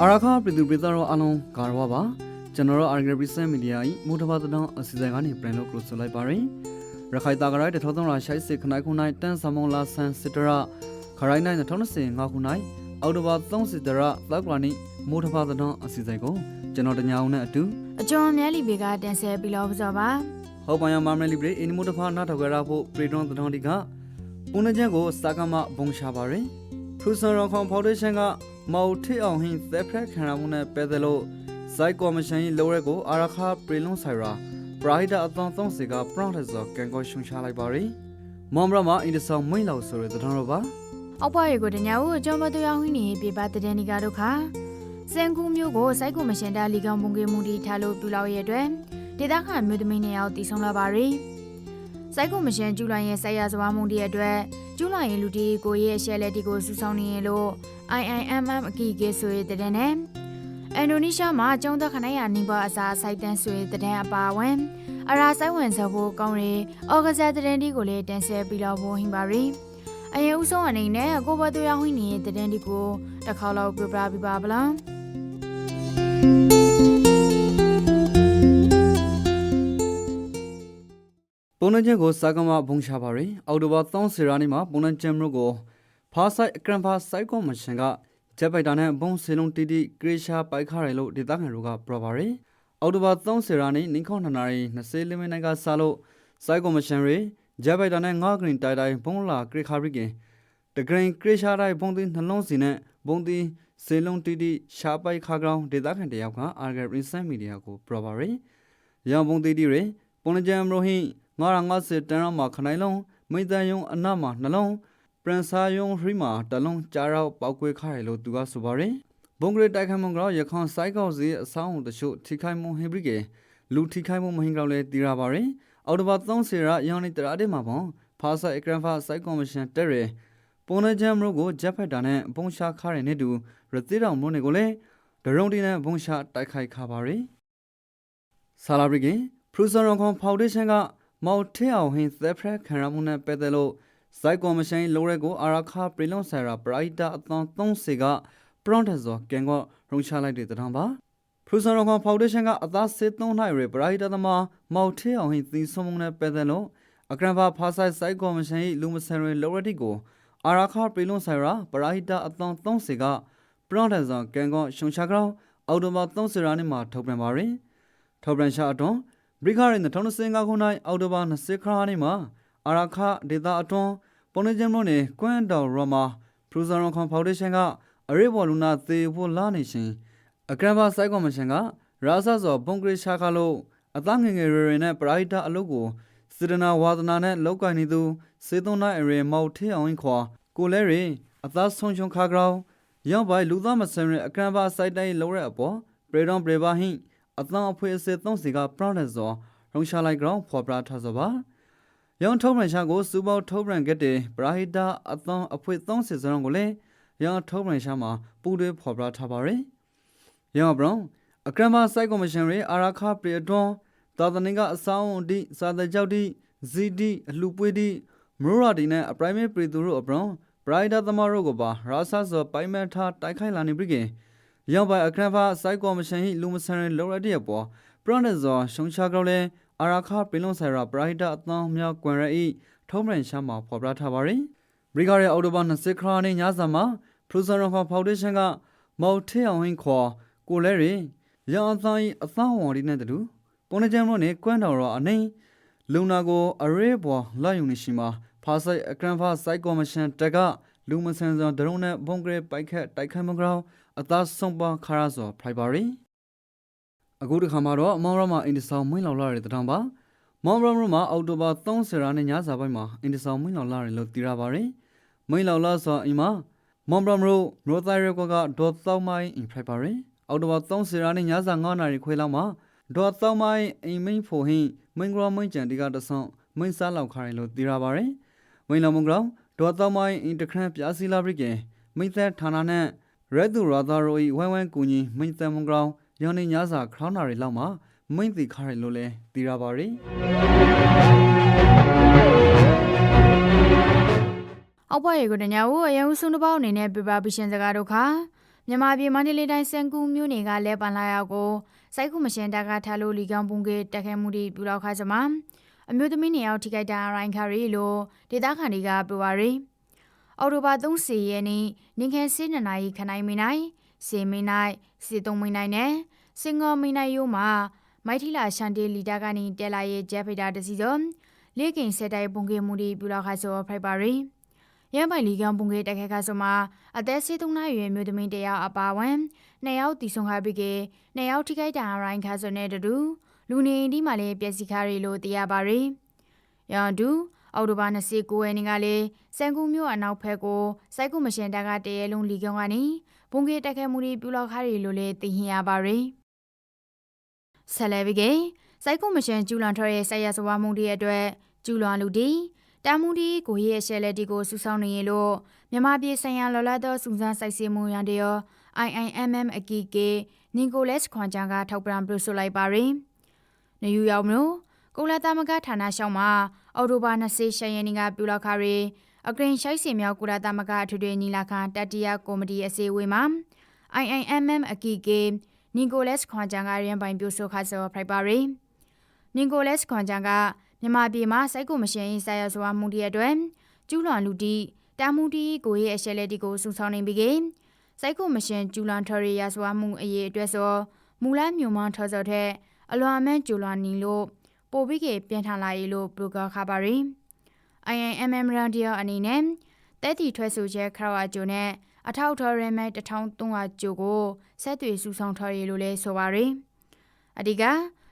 အာရခပြည်သူပြည်သားတို့အားလုံးကာရဝပါကျွန်တော်တို့ Argre Present Media ၏မူတဘာတတော်အစီအစဉ်ကနေပြန်လို့ကလို့ဆိုလိုက်ပါရယ်ရခိုင်တာကရိုက်တထောသုံးရာရှိုက်စစ်ခနိုင်ခုနိုင်တန်ဆာမုံလာဆန်စစ်တရခရိုင်နိုင်2025ခုနိုင်အော်တိုဘာ30တရလောက်ကွာနိမူတဘာတတော်အစီအစဉ်ကိုကျွန်တော်တညာအောင်နဲ့အတူအကျော်အမြဲလီဘေကတင်ဆက်ပြီးတော့ကြောပါဟောပန်ယမမလီဘရေအင်းမူတဘာနာထောက်ကရဖို့ပရီတွန်တတော်ဒီက ပုန်နချက်ကိုစကားမဘုံရှာပါရယ်ဖရူဆန်ရောခွန်ဖော်ဒေးရှင်းကမော်ထီအောင်ဟင်းသက်ဖရက်ခံရမှုနဲ့ပဲတယ်လို့စိုက်ကော်မရှင်၏လိုရဲကိုအာရခပရီလွန်ဆိုင်ရာပရိုက်တာအသွန်သုံးစီကပရော့တက်ဇော်ကန်ကိုရှုံချလိုက်ပါရီမွန်ဘရမအင်ဒဆောင်မွိန်လောက်ဆိုရတဲ့တော်တော့ပါအောက်ပွားရီကိုတညာဦးအကျော်မတူရောက်ဟင်းနေပြပါတဲ့တဲ့နီကတို့ခါစင်ကူမျိုးကိုစိုက်ကူမရှင်တာလီကောင်ပုံကေမူတီထားလို့ပြလောက်ရဲ့အတွက်ဒေတာခမျိုးသမီးနှစ်ယောက်တည်ဆုံးလာပါရီ စိုက်ကူမရှင်ကျူလိုင်းရဲ့ဆက်ရစဝါမုံတီရဲ့အတွက်ကျူလိုင်းရဲ့လူတီကိုရဲ့ရှယ်လက်တီကိုစူဆောင်းနေရင်လို့ IIMM အကီကေဆိုရတဲ့တဲ့နဲ့အင်ဒိုနီးရှားမှာကျုံသက်ခနိုင်ရနီပါအစာစိုက်တန်းဆွေတဲ့အပါဝင်အရာဆိုင်ဝင်စဖို့ကောင်းရီအော်ဂဇက်တဲ့တီကိုလည်းတင်ဆက်ပြီးတော့ဝဟင်းပါရီအရင်ဦးဆုံးအနေနဲ့ကိုဘတ်တူရောက်ဟင်းနေတဲ့တဲ့ဒီကိုတစ်ခါလောက်ပြပြပြပါဗလား ပုံနှချက်ကိုစကားမဘုံချပါရီအော်တိုဘာ30ရာနေ့မှာပုံနှချက်မျိုးကိုဖားဆိုင်အကရန်ဖာစိုက်ကော်မရှင်ကဂျက်ပိုက်တာနဲ့ဘုံစီလုံးတီတီဂရေရှာပိုက်ခါရလို့ဒေသခံတို့ကပြောပါရီအော်တိုဘာ30ရာနေ့နင်းခေါနှစ်နာရီ20မိနစ်ကစလို့စိုက်ကော်မရှင်ရီဂျက်ပိုက်တာနဲ့ငါးဂရင်တိုင်တိုင်ဘုံလာဂရေခါရီကင်တဂရင်ကရရှာတိုင်းဘုံသီးနှလုံးစီနဲ့ဘုံသီးစေလုံးတီတီရှားပိုက်ခါကောင်ဒေသခံတယောက်ကအာဂရင်းဆန်မီဒီယာကိုပြောပါရယ်ရန်ဘုံတီတီရယ်ပုံကြံမရိုဟင်း ငါရငါစစ်တန်းရမှာခနိုင်လုံးမိတန်ယုံအနမှာနှလုံးပရန်စာယုံဟရီမှာတလုံးကြားရောက်ပောက်ကွဲခရလို့သူကဆိုပါရယ်ဘုံဂရတိုက်ခိုင်မှုကတော့ရခွန်စိုက်ကောက်စီအဆောင်တချို့ထိခိုက်မှုဟိဘရိကေလူထိခိုက်မှုမဟင်ကောက်လဲတီရာပါရယ်အော်တိုဘာ30ရရောင်းနေတရာတဲ့မှာပေါ့ဖာဆိုင်အကရန်ဖာစိုက်ကော်မရှင်တက်ရယ်ပုံနေချမ်းမလို့ကိုဂျက်ဖက်တာနဲ့ဘုံရှာခါရတဲ့တူရသေးတော်မလို့နေကိုလည်းဒရုံတီနဲ့ဘုံရှာတိုက်ခိုက်ခါပါရယ်ဆာလာဘရီကင်ဖရူဆန်ရွန်ခွန်ဖောင်ဒေးရှင်းက မော်ထဲအောင်ဟင်းသက်ဖရက်ခံရမှုနဲ့ပတ်သက်လို့ဇိုက်ကော်မရှင်လိုရဲကိုအာရခပရီလွန်ဆိုင်ရာပရိုက်တာအသွန်30ကပရွန်တက်ဇောကန်ကရုံချလိုက်တဲ့တောင်ပါဖရူဆန်ရွန်ခွန်ဖောင်ဒေးရှင်းကအသားစစ်သုံးနိုင်ရပရိုက်တာသမားမော်ထဲအောင်ဟင်းသီဆုံးမှုနဲ့ပတ်သက်လို့အကရန်ဖာဖာဆိုင်ဇိုက်ကော်မရှင်လူမဆန်ရလိုရတီကိုအာရာခပရီလွန်ဆိုင်ရာပရာဟိတအသွန်30ကပရော့ဒန်ဇန်ကန်ကောရှုံချကောင်အော်တိုဘာ30ရာနှစ်မှာထုတ်ပြန်ပါရယ်ထုတ်ပြန်ရှာအတွန်း ဘရိခရင်2025ခုနှစ်အော်တိုဘာ20ခါနေ့မှာအာရာခဒေတာအတွန်းပုံနေကျင်းမလို့နေကွမ်တော်ရမာပရူဇာရွန်ခွန်ဖောင်ဒေးရှင်းကအရေးပေါ်လူနာသေဖို့လာနေရှင်အကရန်ဘာစိုက်ကော်မရှင်ကရာဇာဇော်ဘုံဂရရှာခါလို့အသားငယ်ငယ်ရရနဲ့ပရာဟိတအလုပ်ကိုစေတနာဝါဒနာနဲ့လောက်ကိုင်နေသူစေသွန်နိုင်အရေမောက်ထေအောင်ခွာကိုလဲရင်အသားဆုံးချုံခါကောင်ရောက်ပိုင်လူသားမဆန်ရအကရန်ပါစိုက်တိုင်းလုံးရအပေါ်ပရေဒွန်ပရေပါဟိ အသံအဖွေအစစ်သုံးစီကပရော့နက်ဇောရုံရှာလိုက်ကောင်ဖော်ပရာထဇောပါရောင်ထုံးရရှာကိုစူပေါထုံးရန်ကက်တဲ့ပရာဟိတာအသံအဖွေသုံးစီစရုံကိုလည်းရောင်ထုံးရရှာမှာပူတွေဖော်ပရာထားပါရယ်ရောင်ဘရောင်အကရန်ပါစိုက်ကော်မရှင်ရေအာရာခပရေဒွန်သာသနိကအဆောင်အတိစာတကြောက်တိဇီတိအလှပွေးတိမရိုရာဒီနဲ့အပရိုင်မေပရီသူတို့အပရောပရိုင်ဒါသမရိုကိုပါရာဆာဇောပိုင်မန်ထားတိုက်ခိုက်လာနေပြီကင် ရောက်ပါအခရဖာစိုက်ကော်မရှင်ဟိလူမဆန်ရလောရတဲ့ပေါ်ပရော့နက်ဇောရှုံချကောလဲအာရာခပင်လွန်ဆိုင်ရာပရိုင်ဒါအသောင်းမြောက်ကွန်ရဤထုံးမန်ရှာမှာဖော်ပြထားပါရယ်ဘရီဂါရဲ့အော်တိုဘာ20ခရနေ့ညစာမှာဖရူဇန်ရောဖောင်ဒေးရှင်းကမော်ထေအောင်ဟင်းခေါ်ကိုလဲရီရန်အသောင်းအသောင်းဝေါ်ဒီနဲ့တူပုံနေကြမ်းလို့နေကွမ်းတော်ရောအနေလူနာကိုအရေးပေါ်လာယူနေရှိမှာဖာဆိုင်အကရန်ဖာစိုက်ကော်မရှင်တက်က လူမဆန်စွာဒရုန်းနဲ့ဘုံကလေးပိုက်ခက်တိုက်ခိုက်မှုကြောင့်အသားဆုံးပါခါရစွာဖရိုက်ပါရီအခုတစ်ခါမှာတော့မောင်ရမအင်ဒီဆောင်မွင်းလောင်လာတဲ့တံပါမောင်ရမမှာအောက်တိုဘာ30ရက်နေ့ညစာပိုင်းမှာအင်ဒီဆောင်မွင်းလောင်လာတယ်လို့သိရပါရီမွင်းလောင်လာဆိုအိမ်မှာမောင်ရမရိုရိုသရိုကကဒေါ်သောမိုင်းအင်ဖရိုက်ပါရီအောက်တိုဘာ30ရက်နေ့ညစာ9နာရီခွဲလောက်မှာဒေါ်သောမိုင်းအိမ်မင်းဖိုဟင်းမင်းကရမင်းကြံဒီကတဆောင်းမင်းစားလောက်ခါတယ်လို့သိရပါရီမင်းလောင်မကောင် ဒေါ်သောမိုင်းအင်တခရန်ပြာစီလာဘရိကေမိသက်ဌာနနဲ့ရဲသူရာသာရိုဤဝိုင်းဝိုင်းကူညီမိသက်မကောင်ရောင်းနေညစာခရောင်းနာတွေလောက်မှာမိသိခါတယ်လို့လဲသိရပါရီအောက်ပွားရေကိုတညာဦးအယံဦးစုံတစ်ပေါက်အနေနဲ့ပြပပရှင်စကားတို့ခါမြန်မာပြည်မန္တလေးတိုင်းစံကူမြို့နယ်ကလဲပန်လာရောက်ကိုစိုက်ခုမရှင်တကထားလို့လီကောင်ပုံကေတက်ခဲမှုတွေပြုလုပ်ခါစမှာ အမျိုးသမီးနေရောက်ထိခိုက်တာရိုင်းခါရီလို့ဒေသခံတွေကပြောပါရယ်အော်တိုဘာ30ရက်နေ့နင်ခဲစစ်နနာရီခနိုင်မိနိုင်စေမိနိုင်စေသုံးမိနိုင်နဲ့စင်ငေါမိနိုင်ယိုမှာမိုက်ထီလာရှန်တေလီတာကနေတဲလာရဲ့ဂျက်ဖိတာတစီစုံလေကင်စက်တိုင်ပုံကေမှုတွေပြုလုပ်ခါဆိုဖိုက်ပါရယ်ရန်ပိုင်လီကန်ပုံကေတက်ခဲခါဆိုမှာအသက်63နှစ်အရွယ်မျိုးသမီးတယောက်အပါဝင်နှစ်ယောက်တီဆုံခါပြီးကေနှစ်ယောက်ထိခိုက်တာရိုင်းခါဆိုတဲ့တူ လူနေအိမ်ဒီမှာလည်းပျက်စီးခါရီလို့သိရပါရယ်။ရန်တူအော်တိုဘာ29ရက်နေ့ကလည်းစံကူမြို့အနောက်ဘက်ကိုစိုက်ကူမရှင်တပ်ကတရဲလုံးလီကန်ကနေပုံကေတက်ခဲမှုတွေပြုလုပ်ခါရီလို့လည်းသိရပါရယ်။ဆယ်လဲပြီးကေစိုက်ကူမရှင်ကျူလန်ထော်ရဲ့ဆက်ရစဝါမှုတွေအတွက်ကျူလွန်လူတီတာမူဒီကိုရဲ့ရှယ်လက်တီကိုစူဆောင်းနေရလို့မြန်မာပြည်ဆိုင်ရာလော်လာသောစုံစမ်းစိုက်စစ်မှုရန်တရော IIMM အကီကေနီကိုလက်စ်ခွန်ချန်ကထောက်ပံ့ပြုဆိုလိုက်ပါရယ်။ နယူးယောက်မြို့ကုလသမဂ္ဂဌာနရှောင်းမှာအော်တိုဘာ28ရက်နေ့ကပြုလုပ်ခါရီအကရင်ရှိုက်စင်မြောက်ကုလသမဂ္ဂအထွေထွေညီလာခံတတိယကော်မတီအစည်းအဝေးမှာ IIMM အကီကေနီကိုလက်စ်ခွန်ချန်ကရန်ပိုင်ပြုဆိုခါဆောဖိုက်ပါရယ်။နီကိုလက်စ်ခွန်ချန်ကမြန်မာပြည်မှာစိုက်ကိုမရှင်ရေးဆိုင်ရစွာမှုတရအတွက်ကျူးလွန်လူတီတာမှုတီကိုရဲ့အရှက်လက်တီကိုစုဆောင်းနေပြီးကစိုက်ကိုမရှင်ကျူးလွန်ထော်ရီရစွာမှုအရေးအတွက်ဆိုမူလမြို့မထော်စော်တဲ့ အလွန်အမန်းကျူးလွန်နီလို့ပိုပြီးကပြန်ထန်လာရေးလို့ပရိုဂခါပါရီ IIMM ရန်ဒီယအနေနဲ့တဲတီထွက်ဆိုချက်ခရဝါဂျိုနဲ့အထောက်ထော်ရမဲ1300ကျိုကိုဆက်တွေစုဆောင်ထော်ရီလို့လဲဆိုပါရီအဒီက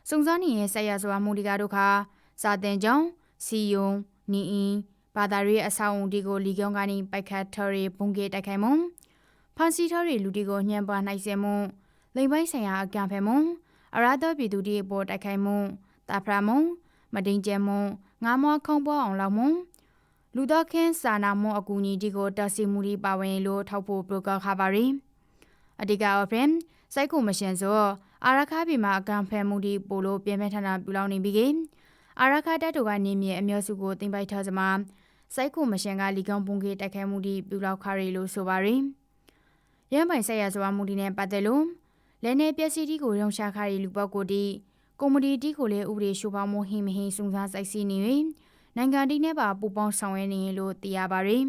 စုံစမ်းနေရဲ့ဆက်ရစွာမှုဒီကတို့ခါစာတင်ကြောင်းစီယုံနီအင်းဘာသာရေးအဆောက်အုံဒီကိုလီကုံကနေပိုက်ခတ်ထော်ရီဘုံကေတိုက်ခိုင်မှုဖန်စီထော်ရီလူတီကိုညှဉ်းပန်းနှိုက်စဲမှုလိမ်ပိုင်းဆိုင်ရာအကံဖဲမှု အရာတော်ပြည်သူတီအပေါ်တိုက်ခိုင်မှုတာဖရာမှုမဒင်းကျဲမှုငါးမွားခုံပွားအောင်လောက်မှုလူတော်ခင်းစာနာမှုအကူအညီဒီကိုတက်စီမှုဒီပါဝင်လို့ထောက်ဖို့ပရိုကခါပါရီအဓိကအဖရင်စိုက်ကူမရှင်ဆိုအာရခါပြည်မှာအကံဖဲမှုဒီပို့လို့ပြင်ပထနာပြူလောင်နေပြီးကအာရခါတပ်တို့ကနေမြေအမျိုးစုကိုတင်ပိုက်ထားစမှာစိုက်ခုမရှင်ကလီကောင်ပုံကေတိုက်ခိုက်မှုဒီပြူလောက်ခါရီလို့ဆိုပါရင်ရမ်းပိုင်ဆက်ရစွာမှုဒီနဲ့ပတ်သက်လို့ လဲနေပျက်စီးတီကိုရုံရှာခါရီလူပေါက်ကိုတီကွန်မတီတီကိုလည်းဥပဒေရှိုးပေါင်းမှုဟိမဟိစုံစမ်းစိုက်စီနေ၍နိုင်ငံတီနဲ့ပါပူပေါင်းဆောင်ရွက်နေလို့သိရပါရင်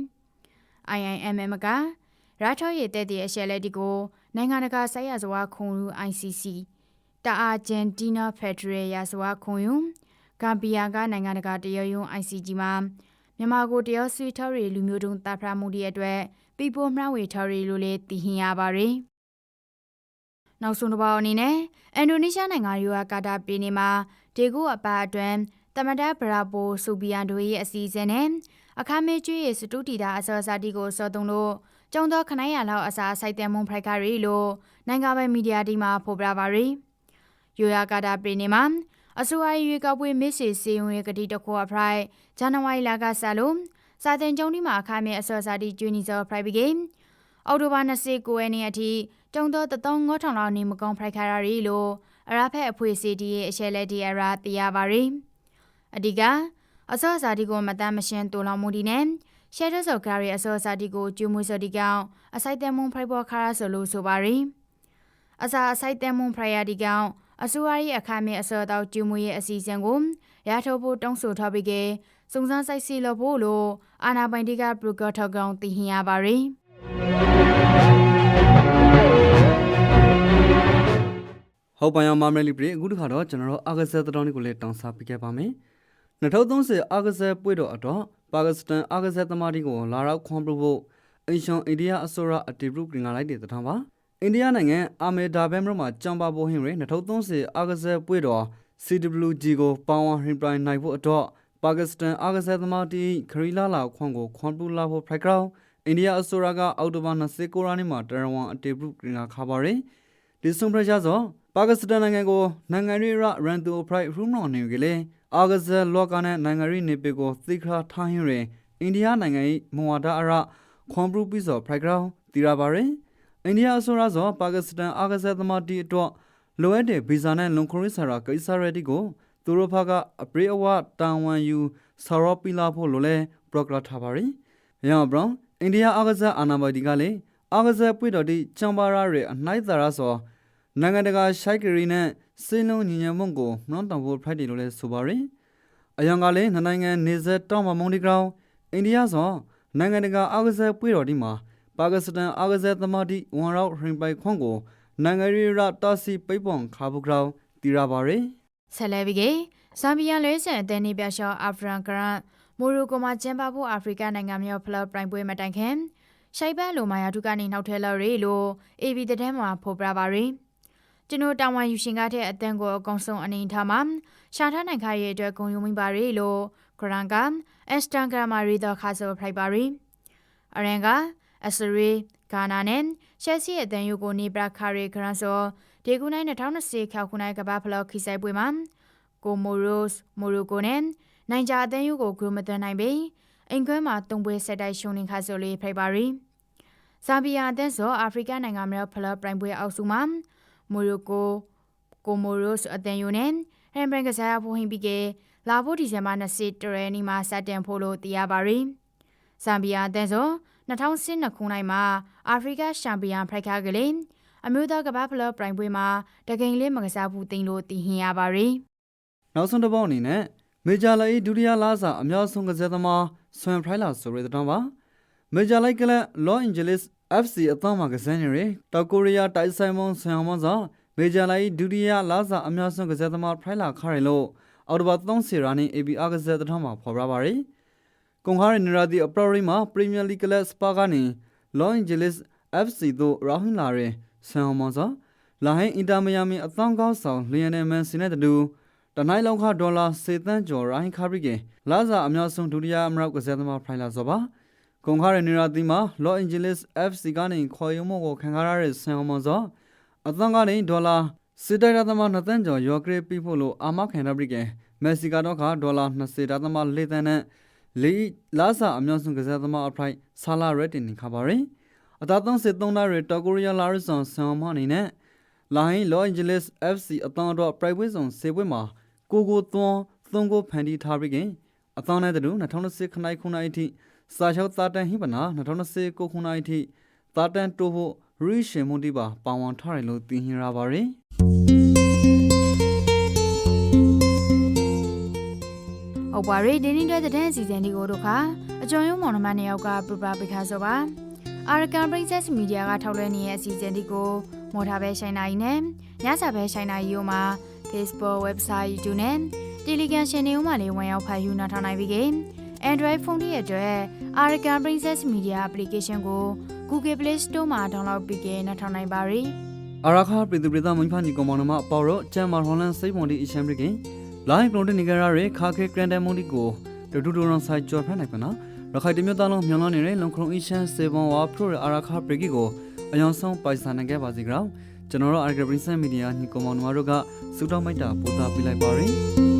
IIMM ကရာထော်ရဲ့တဲ့တဲ့အရှက်လက်ဒီကိုနိုင်ငံတကာဆက်ရစွာခုံလူ ICC တာအာဂျင်တီးနားဖက်ဒရယ်ရစွာခုံယူဂမ်ဘီယာကနိုင်ငံတကာတရားရုံး ICG မှာမြန်မာကိုတရားစွဲထားရလူမျိုးတုံးတပ်ဖရာမှုတွေအတွက်ပြပို့မှဝေထားရလို့လည်းသိဟင်ရပါတယ်။ နောက်ဆုံးတစ်ပေါက်အနေနဲ့အင်ဒိုနီးရှားနိုင်ငံရိုကာတာပြည်နယ်မှာဒေဂိုအပါအတွန်းတမဒဘရာဘိုဆူဘီယန်တို့ရဲ့အစီအစဉ်နဲ့အခါမေကျွေးရဲ့စတူတီတာအစောစာတီကိုစောတုံလို့ကျုံတော့ခနိုင်ရလောက်အစာဆိုင်တဲ့မွန်ဖရိုက်ကာရီလို့နိုင်ငံပိုင်မီဒီယာဒီမှာဖော်ပြပါရီ။ရိုယာကာတာပြည်နယ်မှာအစိုးရရွေးကောက်ပွဲမစ်စီစီဝင်ကတိတခေါ်အဖရိုက်ဇန်နဝါရီလကစလို့စာတင်ကျုံဒီမှာအခါမဲအစောစာတီကျွေးနေစောဖရိုက်ဘီဂိမ်းအော်တိုဘာ29ရက်နေ့အထိ ကျုံတော့3,000လောက်နေမကောင်းဖရိုက်ခါရီလို့အရာဖက်အဖွေစီတီရဲ့အရှဲလက်ဒီအရာသိရပါရီအဒီကအစောစာတီကိုမတမ်းမရှင်းတူလောင်မှုဒီနဲ့ရှဲဒဆော့ကာရီအစောစာတီကိုကျူးမွေးစော်ဒီကောင်အဆိုင်တဲမွန်ဖရိုက်ဘောခါရဆိုလို့ဆိုပါရီအစာအဆိုင်တဲမွန်ဖရိုင်ယာဒီကောင်အစိုးရရဲ့အခါမဲ့အစောတောက်ကျူးမွေရဲ့အစီအစဉ်ကိုရထုတ်ဖို့တောင်းဆိုထားပြီးကစုံစမ်းဆိုင်စီလို့ဖို့လို့အာနာပိုင်တီကပရိုကထောက်ကောင်တည်ဟင်ရပါရီ ဟုတ်ပါရောမမလီပရီအခုတခါတော့ကျွန်တော်တို့အာဂဇက်တောင်းလေးကိုလည်းတောင်းစားပေးခဲ့ပါမယ်2030အာဂဇက်ပွဲတော်အတော့ပါကစ္စတန်အာဂဇက်သမားတီကိုလာရောက်ခွန်ပြုဖို့အင်ရှွန်အိန္ဒိယအစိုးရအတီဘရုကင်ကလိုက်တဲ့တထောင်ပါအိန္ဒိယနိုင်ငံအာမေဒါဘဲမြို့မှာကြံပါပိုဟင်ရဲ2030အာဂဇက်ပွဲတော် CWG ကိုပေါဝါဟင်ပရိုင်နိုင်ဖို့အတော့ပါကစ္စတန်အာဂဇက်သမားတီခရီလာလာခွန်ကိုခွန်ပြုလာဖို့ဖိုက်ဂရောင်းအိန္ဒိယအစိုးရကအောက်တိုဘာ29ရက်နေ့မှာတရဝမ်အတီဘရုကင်ကခါပါရယ်ဒီဆုံးပရရှားစော ပါကစ္စတန်နိုင်ငံကိုနိုင်ငံရေးရရန်တူဖရိုက်ရူမော်နေကလေးအာဂဇက်လောကနဲ့နိုင်ငံရေးနေပေကိုသိခရာထားရင်ရအိန္ဒိယနိုင်ငံ၏မဝါဒအရခွန်ပရူပီစောဖရိုက်ဂရောင်းတီရာပါရင်အိန္ဒိယအစိုးရစောပါကစ္စတန်အာဂဇက်သမားတီအတွက်လိုအပ်တဲ့ဗီဇာနဲ့လွန်ခရီဆာရာကိစ္စရတီကိုသူတို့ဘက်ကအပရိအဝတန်ဝန်ယူဆာရောပီလာဖို့လိုလဲပရိုဂရထားပါရင်။ရောင်ဘရောင်းအိန္ဒိယအာကစားအာနာပိုင်ဒီကလည်းအာကစားပွေတော်တီချမ်ဘာရာရဲ့အနိုင်သာရဆို နိုင်ငံတကာရှိုက်ကရီနဲ့စင်းလုံးညီညွတ်မှုကိုမနှောင့်တောင်ဖို့ဖိုက်တယ်လို့လည်းဆိုပါရယ်။အယောင်ကလည်းနှစ်နိုင်ငံနေဆက်တောင်မမုန်ဒီဂရောင်းအိန္ဒိယဆိုနိုင်ငံတကာအာကစားပွေတော်တီမှာပါကစ္စတန်အာကစားသမားတီဝန်ရောက်ရင်ပိုင်ခွန်ကိုနိုင်ငံရေးရတာစီပိတ်ပွန်ခါဘူးဂရောင်းတီရာပါရယ်။ဆက်လက်ပြီးကဇမ်ဘီယာလဲဆန်အသင်းနေပြရှောအာဖရန်ဂရန်မိုရိုကိုမှာကျင်းပဖို့အာဖရိကနိုင်ငံမြောက်ဖလော့ပြိုင်ပွဲမတိုင်ခင်ရှိုက်ဘတ်လိုမာယာဒုကနေနောက်ထဲလောက်ရီလို့ AB တဲ့ထဲမှာဖော်ပြပါရီ ကျွန်တော်တာဝန်ယူရှင်ကားတဲ့အသင်းကိုအကောင်ဆုံးအနေထားမှာရှာထားနိုင်ခါရဲ့အတွက်ဂုဏ်ယူမိပါရီလို့ဂရန်ကအက်စတန်ဂရမာရီတော့ခါဆိုဖရိုက်ပါရီအရန်ကအစရီဂါနာနဲ့ရှက်စီအသင်းယူကိုနေပရာခါရီဂရန်ဆိုဒီကူနိုင်2020ခေါခုနိုင်ကဘာဖလော့ခီဆိုင်ပွဲမှာကိုမိုရိုစ်မိုရိုကိုနဲ့နိုင်ဂျာအသင်းယူကိုဂရုမသွင်းနိုင်ပေအင်ကွဲမှာတုံပွဲဆက်တိုက်ရှုံနေခါဆိုလေးဖိပါရီဇာဘီယာအသင်းဆိုအာဖရိကနိုင်ငံမြောက်ဖလော့ပရိုင်ပွဲအောက်စုမှာ မိုရိုကိုကိုမိုရိုစ်အသင်းယူနဲ့ဟန်ဘရန်ကစားဖို့ဟင်ပြီးကလာဖို့ဒီဇင်ဘာ20တရနီမှာစတင်ဖို့လို့သိရပါရီဇမ်ဘီယာအသင်းဆို2012ခုနှစ်မှာအာဖရိကချန်ပီယံဖရိုက်ခါကလေးအမျိုးသားကမ္ဘာဖလော့ပရိုင်ပွဲမှာတကိန်လေးမကစားဘူးတင်လို့သိဟင်ရပါရီနောက်ဆုံးတစ်ပေါက်အနေနဲ့မေဂျာလိုင်းဒုတိယလာစာအများဆုံးကစားသမားဆွမ်ဖရိုင်လာဆိုရတဲ့တောင်းပါမေဂျာလိုင်းကလလော့အန်ဂျလိစ် FC အသင်းမှာကစားနေရတောက်ကိုရီးယားတိုက်ဆိုင်မွန်ဆန်အောင်မဇာမေဂျာလိုင်းဒုတိယလာစာအများဆုံးကစားသမားဖရိုင်လာခါရလို့အော်တိုဘာ30ရာနေ ABR ကစားတဲ့တောင်းမှာဖော်ပြပါရယ်ကွန်ခါရနီရာဒီအပရရီမှာပရီးမီယာလိကလပ်စပါကနေလော့အန်ဂျလိစ် FC တို့ရာဟွန်လာရဆန်အောင်မဇာလာဟင်အင်တာမီယာမီအသင်းကောင်းဆောင်လီယန်နယ်မန်စီနဲ့တူတနိုင်လုံးခဒေါ်လာစေတန်းကျော်ရိုင်းခါရီကေလာဇာအများဆုံးဒုတိယအမရောက်ကစားသမားဖိုင်လာစောပါ ကွန်ခါရနီရာတီမှာလော့အန်ဂျလိစ် FC ကနေခေါ်ယူမှုကိုခံကားရတဲ့ဆန်အောင်မဇောအသင်းကနေဒေါ်လာစစ်တိုက်ရသမ2တန်းကျော်ရော့ကရေးပြီးဖို့လို့အာမခံရပြီကေမက်ဆီကတော့ခါဒေါ်လာ20တန်း4တန်းနဲ့လီလာဇာအများဆုံးကစားသမားအဖိုင်ဆာလာရက်တင်ခါပါရင်အသာသုံးစစ်သုံးသားရတော်ကိုရီးယားလာရဆွန်ဆန်အောင်မအနေနဲ့လာဟင်းလော့အန်ဂျလိစ် FC အသင်းတော်ပရိုက်ဝေးဆောင်စေပွဲမှာကိုကိုသွန်းသုံးကိုဖန်တီးထားပြီးခင်အသောနဲ့တူ2020ခနိုင်ခုနိုင်အထိ စာချုပ်သားတန်ဟိပနာ2020ကိုခုနိုင်အထိသားတန်တိုးဖို့ရီရှင်မွန်တီပါပါဝန်ထားတယ်လို့သိဟင်ရပါရယ်ဟုတ်ပါရီဒီနေ့တဲ့တဲ့စီစဉ်ဒီကိုတို့ခါအကျော်ရုံးမောင်နှမနှစ်ယောက်ကပူပရာပိခါဆိုပါအာရကန်ပရိ ncess မီဒီယာကထောက်လွှင့်နေတဲ့အစီအစဉ်ဒီကိုမော်ထားပဲရှိုင်းနိုင်နဲ့ညစာပဲရှိုင်းနိုင်ရိုးမှာ Facebook website YouTube နဲ့ Telegram channel မှာလေးဝင်ရောက်ဖတ်ယူနာထောင်နိုင်ပြီကေ Android ဖုန်းတွေအတွက် Arakan Princess Media application ကို Google Play Store မှာ download ပြီးကေနာထောင်နိုင်ပါရီအရာခပြည်သူပြည်သားမွန်ဖာညီကောင်မောင်နှမအပေါ်တော့ကျမ်းမာဟွန်လန်စိတ်မွန်ဒီအရှမ်ပရိခင်လိုင်းကလုံးတနေကြရတဲ့ခါခဲဂရန်ဒမွန်ဒီကိုတူတူတူရန်ဆိုင်ကျော်ဖက်နိုင်ပါနော်ရခိုင်တမျိုးသားလုံးမြောင်းလုံးနေတဲ့လုံခလုံးအရှန်စေဘွန်ဝါဖရိုအရာခပရိကီကိုအယောင်ဆုံးပိုင်ဆိုင်နိုင်ခဲ့ပါစီကြောကျွန်တော်တို့ Arakan Princess Media ညီကောင်မောင်နှမတို့ကစူတောင်းမိုက်တာပို့သပေးလိုက်ပါရယ်